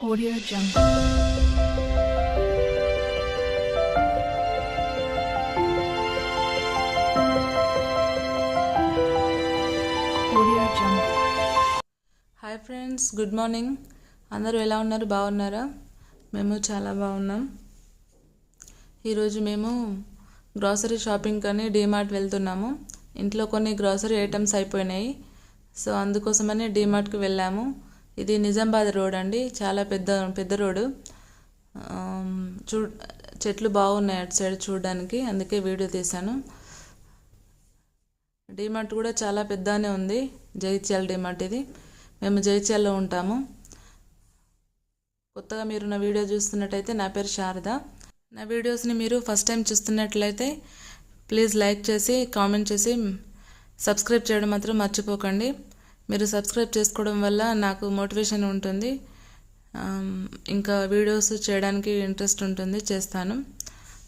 Audio Jungle. Audio Jungle. Hi friends good morning అందరూ ఎలా ఉన్నారు? బాగున్నారా? మేము చాలా బాగున్నాం. ఈరోజు మేము గ్రాసరీ షాపింగ్ కానీ డీమార్ట్ వెళ్తున్నాము. ఇంట్లో కొన్ని గ్రాసరీ ఐటమ్స్ అయిపోయినాయి. సో అందుకోసమని డీమార్ట్కి వెళ్ళాము. ఇది నిజామాబాద్ రోడ్ అండి. చాలా పెద్ద పెద్ద రోడ్డు. చూ చెట్లు బాగున్నాయి అటు సైడ్ చూడడానికి. అందుకే వీడియో తీశాను. డిమార్ట్ కూడా చాలా పెద్దనే ఉంది. జైత్యాల డిమార్ట్ ఇది. మేము జైత్యాల్లో ఉంటాము. కొత్తగా మీరు నా వీడియో చూస్తున్నట్టయితే నా పేరు శారద. నా వీడియోస్ని మీరు ఫస్ట్ టైం చూస్తున్నట్లయితే ప్లీజ్ లైక్ చేసి కామెంట్ చేసి సబ్స్క్రైబ్ చేయడం మాత్రం మర్చిపోకండి. మీరు సబ్స్క్రైబ్ చేసుకోవడం వల్ల నాకు మోటివేషన్ ఉంటుంది. ఇంకా వీడియోస్ చేయడానికి ఇంట్రెస్ట్ ఉంటుంది చేస్తాను.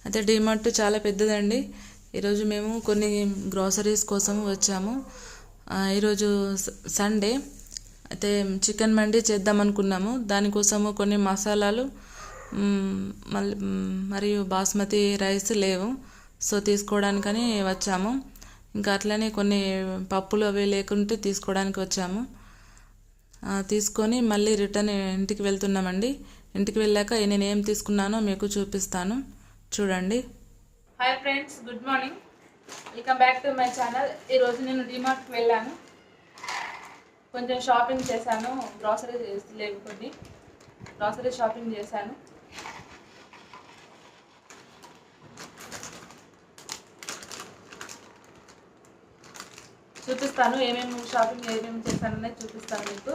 అయితే డిమార్ట్ చాలా పెద్దదండి. ఈరోజు మేము కొన్ని గ్రాసరీస్ కోసం వచ్చాము. ఈరోజు స- సండే. అయితే చికెన్ మండి చేద్దాం అనుకున్నాము దానికోసము కొన్ని మసాలాలు మళ్ళీ మరియు బాస్మతి రైస్ లేవు. సో తీసుకోవడానికని వచ్చాము. ఇంకా అట్లనే కొన్ని పప్పులు అవి లేకుంటే తీసుకోవడానికి వచ్చాము. తీసుకొని మళ్ళీ రిటర్న్ ఇంటికి వెళ్తున్నామండి. ఇంటికి వెళ్ళాక నేను ఏం తీసుకున్నానో మీకు చూపిస్తాను. చూడండి. Hi friends good morning welcome back to my channel ఈరోజు నేను డిమార్ట్కి వెళ్ళాను. కొంచెం షాపింగ్ చేశాను. గ్రాసరీ లేవు కొన్ని. గ్రాసరీ షాపింగ్ చేశాను. చూపిస్తాను ఏమేమి షాపింగ్ ఏమేమి చేశాననేది చూపిస్తాను మీకు.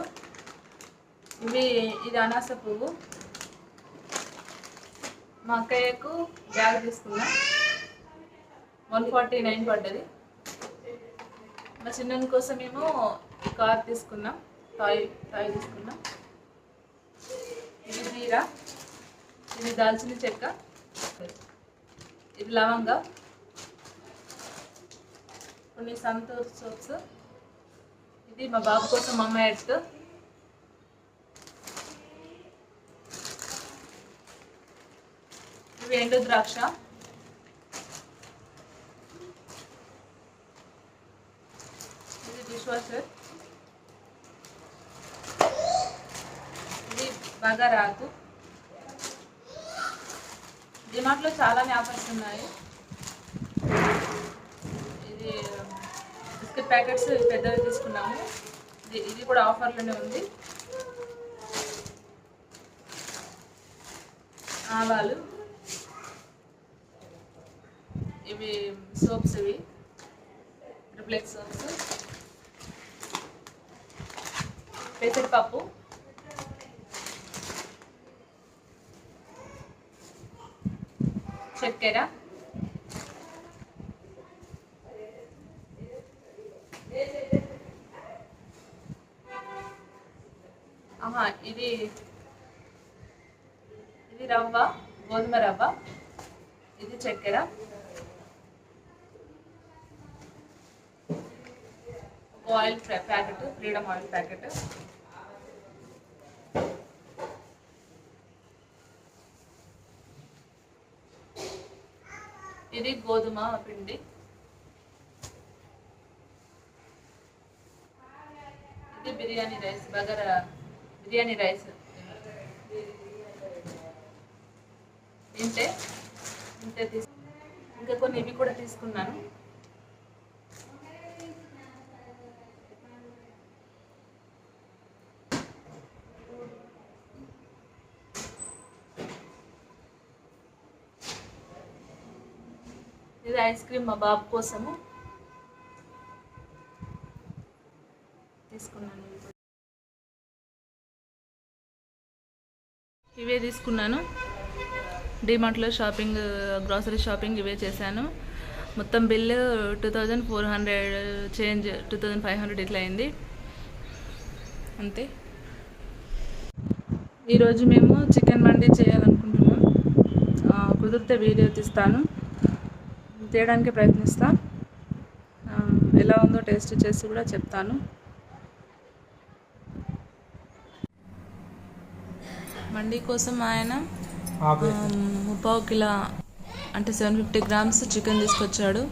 ఇవి ఇది అనాస పువ్వు. మా అక్కయ్యకు బ్యాగ్ తీసుకున్నా. వన్ ఫార్టీ నైన్ పడ్డది. మా చిన్న కోసం ఏమో కార్ తీసుకున్నాం టాయ్ టాయ్ తీసుకున్నాం. ఇది జీరా ఇది దాల్చిన చెక్క ఇది లవంగా. కొన్ని సంతూర్ సోప్స్ ఇది మా బాబు కోసం అమ్మ ఎట్ ఇవి ఎండు ద్రాక్ష. ఇది డిష్ వాషర్. ఇది బగారాకు డిమార్ట్లో చాలానే ఆఫర్స్ ఉన్నాయి. ఇది ప్యాకెట్స్ పెద్దవి తీసుకున్నాము. ఇది ఇది కూడా ఆఫర్లోనే ఉంది. ఆవాలు. ఇవి సోప్స్ ఇవి. రిప్లెక్స్ సోప్స్. పెసరపప్పు చక్కెర ఆహా ఇది ఇది రవ్వ గోధుమ రవ్వ ఇది చక్కెర ఒక oil packet Freedom oil packet ఇది గోధుమ పిండి. ఇది బిర్యానీ రైస్ బగర బిర్యానీ రైస్. తింటే ఇంతే తీసు ఇంకా కొన్ని ఇవి కూడా తీసుకున్నాను. ఇది ఐస్ క్రీమ్ మా బాబు కోసము. తీసుకున్నాను. ఇవే తీసుకున్నాను. డిమార్ట్లో షాపింగ్ గ్రాసరీ షాపింగ్ ఇవే చేశాను. మొత్తం bill two thousand four hundred change two thousand five hundred ఇట్లా అయింది. అంతే. ఈరోజు మేము చికెన్ మండీ చేయాలనుకుంటున్నాం. కుదిరితే వీడియో తీస్తాను. తీయడానికి ప్రయత్నిస్తా. ఎలా ఉందో టేస్ట్ చేసి కూడా చెప్తాను. మండీ కోసం ఆయన ముప్పావు కిలో అంటే సెవెన్ ఫిఫ్టీ గ్రామ్స్ చికెన్ తీసుకొచ్చాడు.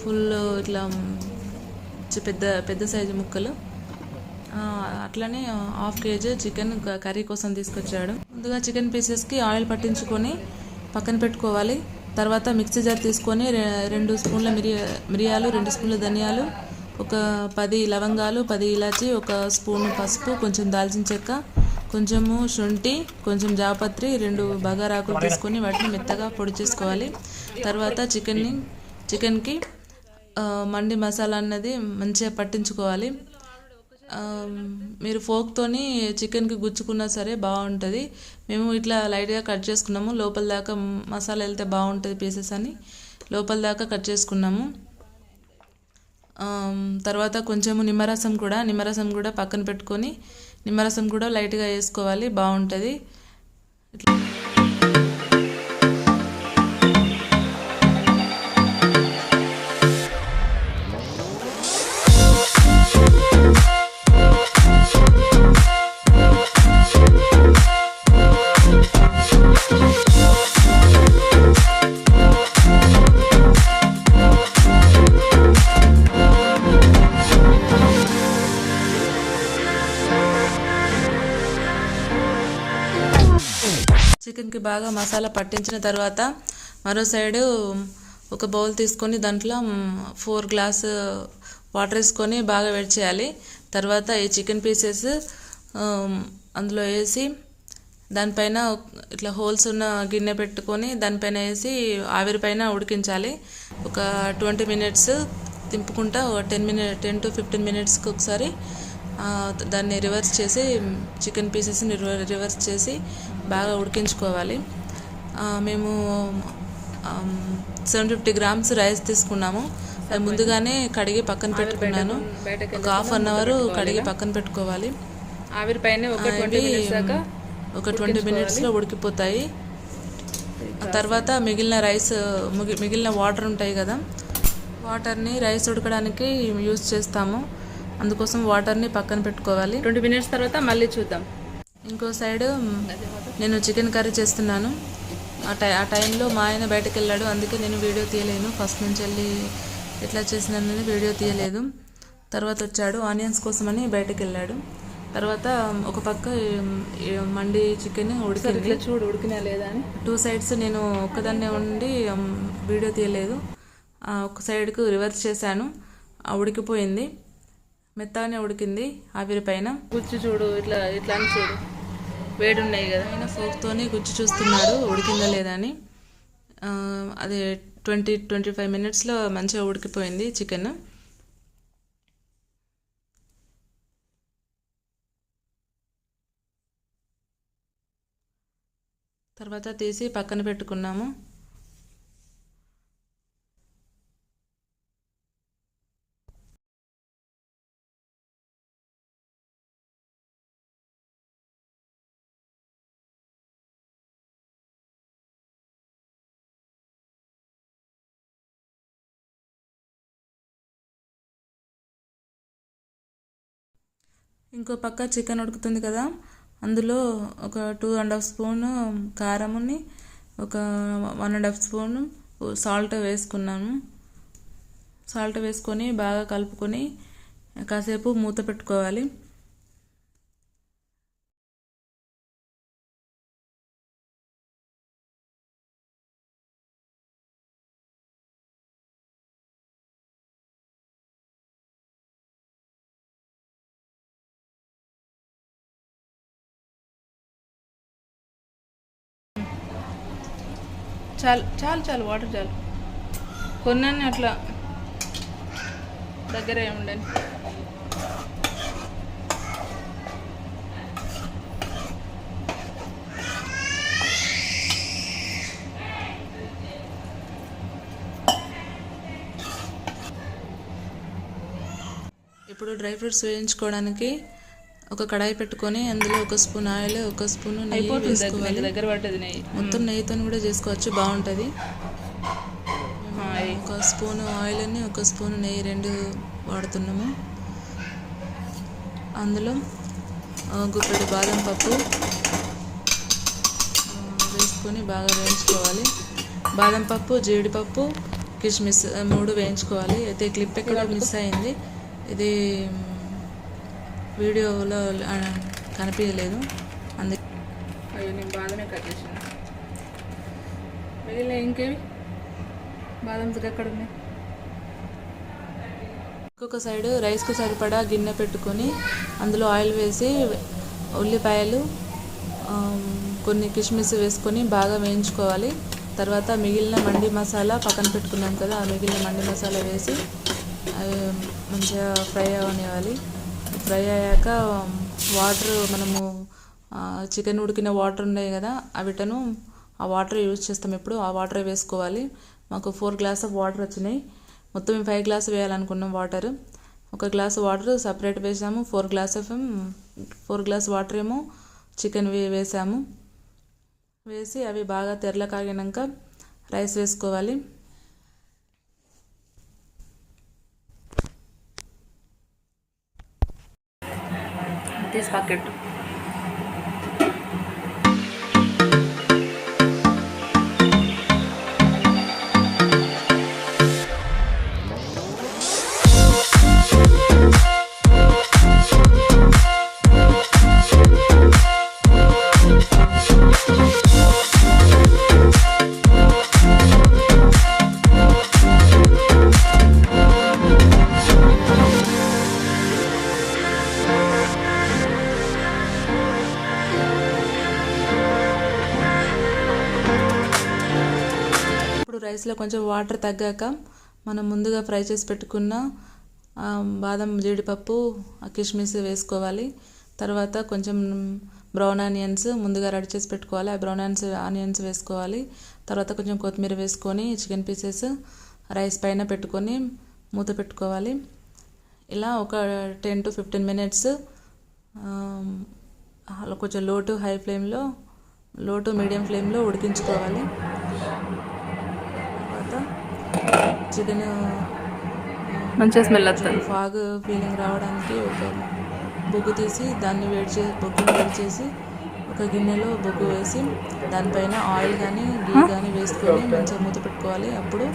ఫుల్ ఇట్లా పెద్ద పెద్ద సైజు ముక్కలు. అట్లనే హాఫ్ కేజీ చికెన్ కర్రీ కోసం తీసుకొచ్చాడు. ముందుగా చికెన్ పీసెస్కి ఆయిల్ పట్టించుకొని పక్కన పెట్టుకోవాలి. తర్వాత మిక్సీ జార్ తీసుకొని రెండు స్పూన్ల మిరియా మిరియాలు రెండు స్పూన్ల ధనియాలు ఒక పది లవంగాలు పది ఇలాచి ఒక స్పూన్ పసుపు కొంచెం దాల్చిన చెక్క కొంచెము శొంఠి కొంచెం జాపత్రి రెండు బగారాకులు తీసుకొని వాటిని మెత్తగా పొడి చేసుకోవాలి. తర్వాత చికెన్ని చికెన్కి మండి మసాలా అన్నది మంచిగా పట్టించుకోవాలి. మీరు ఫోక్తోని చికెన్కి గుచ్చుకున్నా సరే బాగుంటుంది మేము ఇట్లా లైట్గా కట్ చేసుకున్నాము. లోపల దాకా మసాలా వెళ్తే బాగుంటుంది పీసెస్ అని. లోపల దాకా కట్ చేసుకున్నాము. తర్వాత కొంచెము నిమ్మరసం కూడా నిమ్మరసం కూడా పక్కన పెట్టుకొని నిమ్మరసం కూడా లైట్గా వేసుకోవాలి. బాగుంటుంది చికెన్కి బాగా మసాలా పట్టించిన తర్వాత మరో సైడు ఒక బౌల్ తీసుకొని దాంట్లో ఫోర్ గ్లాస్ వాటర్ వేసుకొని బాగా వేడి చేయాలి. తర్వాత ఈ చికెన్ పీసెస్ అందులో వేసి దానిపైన ఇట్లా హోల్స్ ఉన్న గిన్నె పెట్టుకొని దానిపైన వేసి ఆవిరి పైన ఉడికించాలి. ఒక ట్వంటీ మినిట్స్ తింపుకుంటా ఒక ten minute ten to fifteen మినిట్స్కి ఒకసారి దాన్ని రివర్స్ చేసి చికెన్ పీసెస్ని రివర్స్ చేసి బాగా ఉడికించుకోవాలి. మేము సెవెన్ ఫిఫ్టీ గ్రామ్స్ రైస్ తీసుకున్నాము. అది ముందుగానే కడిగి పక్కన పెట్టుకున్నాను. ఒక హాఫ్ అన్ అవర్ కడిగి పక్కన పెట్టుకోవాలి. ఆవిరి పైన ఒక ట్వంటీ మినిట్స్లో ఉడికిపోతాయి. తర్వాత మిగిలిన రైస్ మిగి- మిగిలిన వాటర్ ఉంటాయి కదా? వాటర్ని రైస్ ఉడకడానికి యూజ్ చేస్తాము. అందుకోసం వాటర్ని పక్కన పెట్టుకోవాలి. ట్వంటీ మినిట్స్ తర్వాత మళ్ళీ చూద్దాం. ఇంకో సైడ్ నేను చికెన్ కర్రీ చేస్తున్నాను. ఆ టై ఆ టైంలో మా ఆయన బయటకు వెళ్ళాడు అందుకే నేను వీడియో తీయలేను. ఫస్ట్ నుంచి వెళ్ళి ఎట్లా చేసినానని వీడియో తీయలేదు. తర్వాత వచ్చాడు. ఆనియన్స్ కోసమని బయటకు వెళ్ళాడు తర్వాత ఒక పక్క మండి చికెన్ ఉడికింది. ఇట్లా చూడు ఉడికినా లేదా అని. టూ సైడ్స్ నేను ఒక్కదాన్నే ఉండి వీడియో తీయలేదు. ఆ, ఒక సైడ్కు రివర్స్ చేశాను. ఉడికిపోయింది. మెత్తగానే ఉడికింది. ఆవిరి పైన. గుచ్చి చూడు ఇట్లా ఇట్లా అని చూడు. వేడి ఉన్నాయి కదా. ఆయన ఫోక్తోనే గుచ్చి చూస్తున్నాడు ఉడికిందా లేదా అని. అది ట్వంటీ ట్వంటీ ఫైవ్ మినిట్స్లో మంచిగా ఉడికిపోయింది చికెన్. తర్వాత తీసి పక్కన పెట్టుకున్నాము. ఇంకో పక్క చికెన్ ఉడుకుతుంది కదా అందులో ఒక టూ అండ్ హాఫ్ స్పూన్ కారముని ఒక one and half spoon salt వేసుకున్నాను. సాల్ట్ వేసుకొని బాగా కలుపుకొని కాసేపు మూత పెట్టుకోవాలి. చాలు చాలు చాలు వాటర్ చాలు. కొన్నాను అట్లా దగ్గరే ఉండండి. ఇప్పుడు డ్రై ఫ్రూట్స్ వేయించుకోవడానికి ఒక కడాయి పెట్టుకొని అందులో ఒక స్పూన్ ఆయిల్ ఒక స్పూన్ నెయ్యి వేసుకోవాలి. దగ్గర నెయ్యి. మొత్తం నెయ్యితో కూడా చేసుకోవచ్చు బాగుంటుంది. ఒక స్పూన్ ఆయిల్ని ఒక స్పూన్ నెయ్యి రెండు వాడుతున్నాము. అందులో ఆ, గుప్పెడు బాదం పప్పు వేసుకొని బాగా వేయించుకోవాలి. బాదం పప్పు జీడిపప్పు కిస్మిస్ మూడు వేయించుకోవాలి. అయితే క్లిప్ ఎక్కడ మిస్ అయింది. ఇది వీడియోలో కనిపించలేదు. అందుకే అయ్యో నేను బాదమే కట్ చేసాను. మిగిలిన ఇంకేవి బాదం ఎక్కడ ఉన్నాయి ఇంకొక సైడ్ రైస్కు సరిపడా గిన్నె పెట్టుకొని అందులో ఆయిల్ వేసి ఉల్లిపాయలు కొన్ని కిస్మిస్ వేసుకొని బాగా వేయించుకోవాలి. తర్వాత మిగిలిన మండి మసాలా పక్కన పెట్టుకున్నాం కదా ఆ మిగిలిన మండి మసాలా వేసి అవి మంచిగా ఫ్రై అవనివ్వాలి. ఫ్రై అయ్యాక వాటర్ మనము చికెన్ ఉడికిన వాటర్ ఉన్నాయి కదా అవిటను ఆ వాటర్ యూజ్ చేస్తాం ఇప్పుడు ఆ వాటర్ వేసుకోవాలి. మాకు ఫోర్ గ్లాస్ ఆఫ్ వాటర్ వచ్చినాయి. మొత్తం ఫైవ్ గ్లాస్ వేయాలనుకున్నాం వాటర్. ఒక గ్లాస్ వాటర్ సపరేట్ వేసాము four glass of four glass water ఏమో చికెన్ వేసాము. వేసి అవి బాగా తెరల కాగినాక రైస్ వేసుకోవాలి. తీసి పక్కెట్టు కొంచెం వాటర్ తగ్గాక మనం ముందుగా ఫ్రై చేసి పెట్టుకున్న బాదం జీడిపప్పు ఆ కిస్మిస్ వేసుకోవాలి. తర్వాత కొంచెం బ్రౌన్ ఆనియన్స్ ముందుగా రెడీ చేసి పెట్టుకోవాలి. ఆ బ్రౌన్ ఆనియన్స్ ఆనియన్స్ వేసుకోవాలి. తర్వాత కొంచెం కొత్తిమీర వేసుకొని చికెన్ పీసెస్ రైస్ పైన పెట్టుకొని మూత పెట్టుకోవాలి. ఇలా ఒక టెన్ టు ఫిఫ్టీన్ మినిట్స్ కొంచెం లో టు హై ఫ్లేమ్లో లో టు మీడియం ఫ్లేమ్లో ఉడికించుకోవాలి తర్వాత చికెన్ మంచిగా స్మెల్ వస్తుంది. ఫాగ్ ఫీలింగ్ రావడానికి ఒక బొగ్గు తీసి దాన్ని వేడి చే బొగ్గుని వేడి చేసి ఒక గిన్నెలో బొగ్గు వేసి దానిపైన ఆయిల్ కానీ గీ కానీ వేసుకొని మంచిగా మూత పెట్టుకోవాలి. అప్పుడు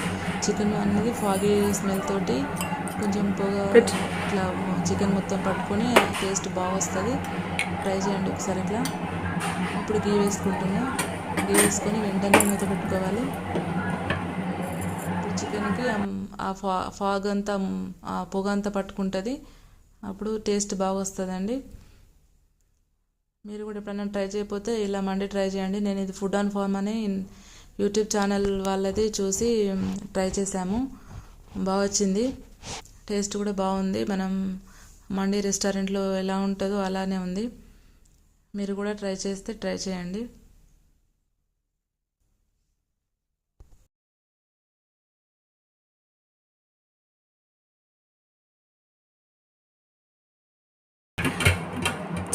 చికెన్ అనేది ఫాగీ స్మెల్ తోటి కొంచెం పొగ ఇట్లా చికెన్ మొత్తం పట్టుకొని టేస్ట్ బాగా వస్తుంది. ట్రై చేయండి ఒకసారి ఇట్లా. ఇప్పుడు గీ వేసుకుంటున్నా. గీ వేసుకొని వెంటనే మూత పెట్టుకోవాలి. ఆ ఫా ఫాగ్ అంతా ఆ పొగ అంతా పట్టుకుంటుంది. అప్పుడు టేస్ట్ బాగా వస్తుందండి మీరు కూడా ఎప్పుడైనా ట్రై చేయకపోతే ఇలా మండి ట్రై చేయండి. నేను ఇది ఫుడ్ ఆన్ ఫార్మ్ అని యూట్యూబ్ ఛానల్ వాళ్ళది చూసి ట్రై చేశాము. బాగా వచ్చింది టేస్ట్ కూడా బాగుంది. మనం మండి రెస్టారెంట్లో ఎలా ఉంటుందో అలానే ఉంది. మీరు కూడా ట్రై చేస్తే ట్రై చేయండి.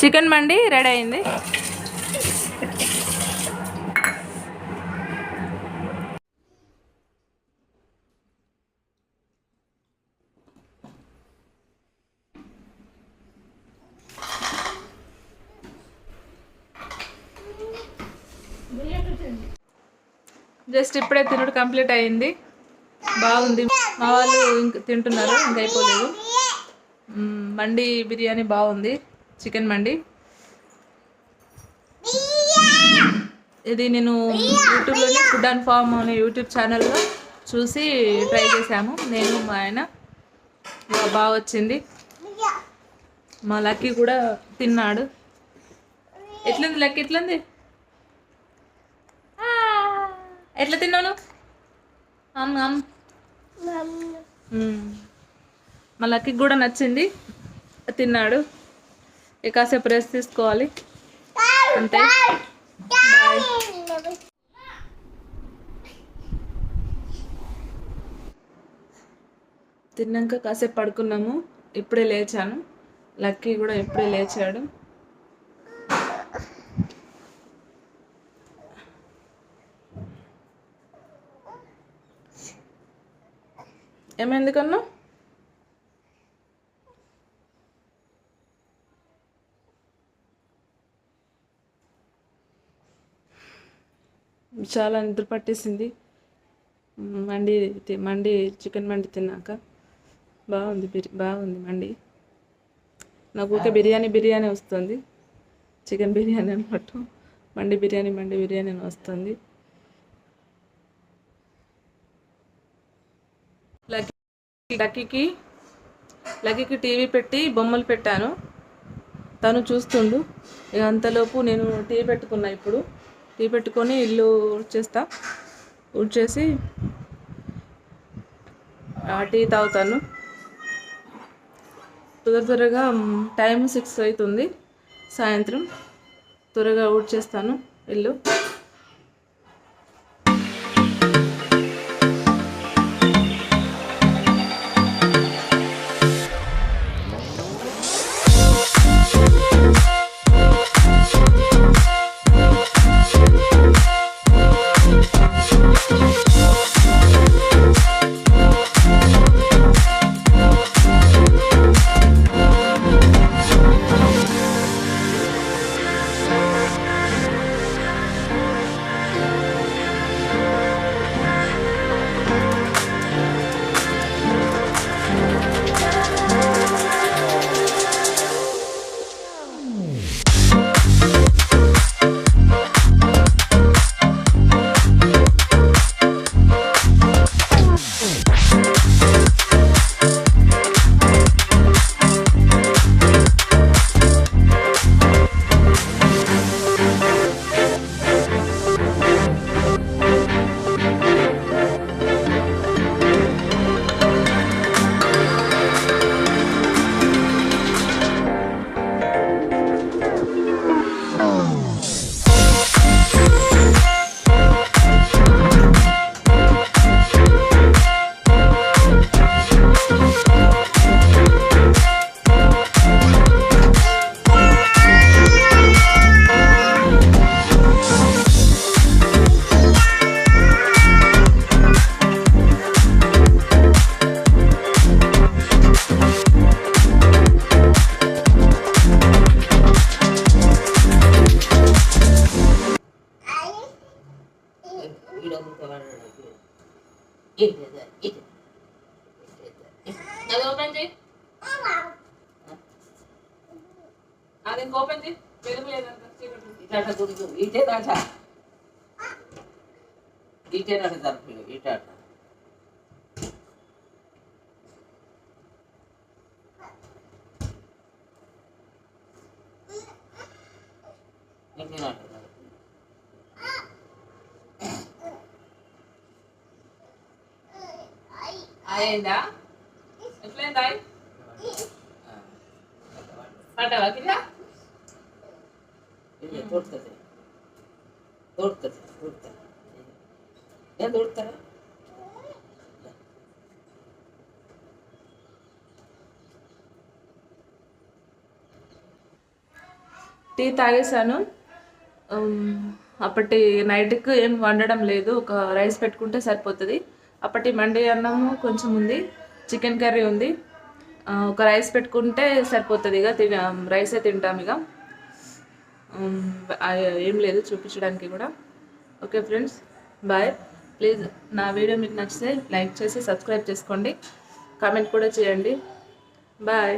చికెన్ మండి రెడీ అయింది. జస్ట్ ఇప్పుడే తినడు కంప్లీట్ అయింది. బాగుంది. మా వాళ్ళు ఇంక తింటున్నారు ఇంకా అయిపోలేదు. మండి బిర్యానీ బాగుంది. చికెన్ మండి. ఇది నేను యూట్యూబ్లోనే ఫుడ్ అండ్ ఫార్మ్ అనే యూట్యూబ్ ఛానల్లో చూసి ట్రై చేశాము. నేను మా ఆయన బాగా వచ్చింది. మా లక్కీ కూడా తిన్నాడు. ఎట్లుంది లక్కీ? ఎట్లుంది? ఎట్లా తిన్నాను. మా లక్కీకి కూడా నచ్చింది. తిన్నాడు. ఇక కాసేపు రెస్ట్ తీసుకోవాలి. అంతే. బాయ్ తిన్నాక కాసేపు పడుకున్నాము. ఇప్పుడే లేచాను. లక్కీ కూడా ఇప్పుడే లేచాడు. ఏమైంది కన్నా? చాలా నిద్ర పట్టేసింది. మండి తి- మండి చికెన్ మండి తిన్నాక బాగుంది బిర్యా బాగుంది మండి. నాకు ఒక బిర్యానీ బిర్యానీ వస్తుంది. చికెన్ బిర్యానీ అనమాట మండి బిర్యానీ మండి బిర్యానీ అని వస్తుంది. లక్కీ లక్కీకి లక్కీకి టీవీ పెట్టి బొమ్మలు పెట్టాను. తను చూస్తుండు. ఇక అంతలోపు నేను టీవీ పెట్టుకున్నా ఇప్పుడు. టీ పెట్టుకొని ఇల్లు ఊడ్చేస్తా. ఊడ్చేసి ఆ, టీ తాగుతాను. త్వర త్వరగా టైం సిక్స్ అవుతుంది. సాయంత్రం త్వరగా ఊడ్చేస్తాను ఇల్లు. అయిందా ఎట్లయిందా? పడ్డావా కింద? ఇది తోడుతుంది. తోడుతుంది తోడుతుంది. ఏం తోడుతారా టీ తాగేసాను ఉమ్, Um, అప్పటి నైట్కి ఏం వండడం లేదు. ఒక రైస్ పెట్టుకుంటే సరిపోతుంది. అప్పటి మండి అన్నము కొంచెం ఉంది. చికెన్ కర్రీ ఉంది. ఒక రైస్ పెట్టుకుంటే సరిపోతుంది. ఇక తిన రైసే తింటాం ఇక um, ఏం లేదు. చూపించడానికి కూడా. Okay friends. బాయ్ ప్లీజ్ నా వీడియో మీకు నచ్చితే లైక్ చేసి సబ్స్క్రైబ్ చేసుకోండి. కామెంట్ కూడా చేయండి. బాయ్